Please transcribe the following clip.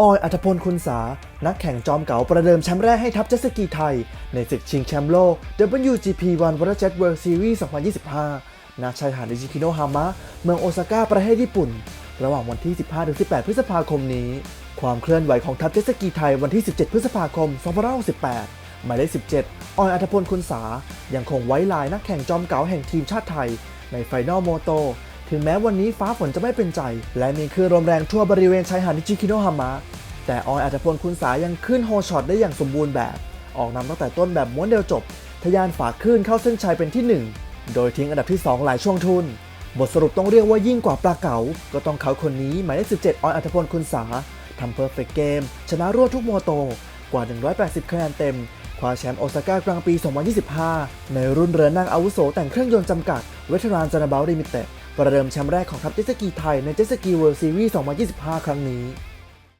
ออยอัธพลคุณสา นักแข่งจอมเก๋าประเดิมแชมป์แรกให้ทัพเจสกีไทย ในศึกชิงแชมป์โลก WGP 1 Water Jet World Series 2025 ณ ชายหาดอิจิคิโนฮามะ เมืองโอซาก้าประเทศญี่ปุ่น ระหว่างวันที่ 15-18 พฤษภาคมนี้ ความเคลื่อนไหวของทัพเจสกีไทยวันที่ 17 พฤษภาคม 2568 หมายเลข 17 ออยอัธพลคุณสา ยังคงไว้ลายนักแข่งจอมเก๋าแห่งทีมชาติไทย ในไฟนอลโมโต ถึงแม้วันนี้ฟ้าฝนจะไม่เป็นใจ และมีคลื่นลมแรงทั่วบริเวณชายหาดนิจิคิโนฮามะ แต่ออยอัธพลคุณสายังขึ้นโฮช็อตได้อย่างสมบูรณ์แบบ ออกนำตั้งแต่ต้นแบบม้วนเดียวจบ ทะยานฝาคลื่นเข้าเส้นชัยเป็นที่ 1 โดยทิ้งอันดับที่ 2 หลายช่วงทุน บทสรุปต้องเรียกว่ายิ่งกว่าปลาเก๋า ก็ต้องเขาคนนี้หมายเลข17 ออยอัธพลคุณสาทำเพอร์เฟกเกม ชนะรวดทุกโมโต กว่า 180 คะแนนเต็ม คว้าแชมป์โอซาก้ากลางปี 2025 ในรุ่นเรือนั่งอาวุโสแต่งเครื่องยนต์จำกัดเวทรานจานาบาลลิมิเต็ดประเดิมแชมป์แรกของทัพเจสกีไทยในเจสกีเวิลด์ซีรีส์ 2025 ครั้งนี้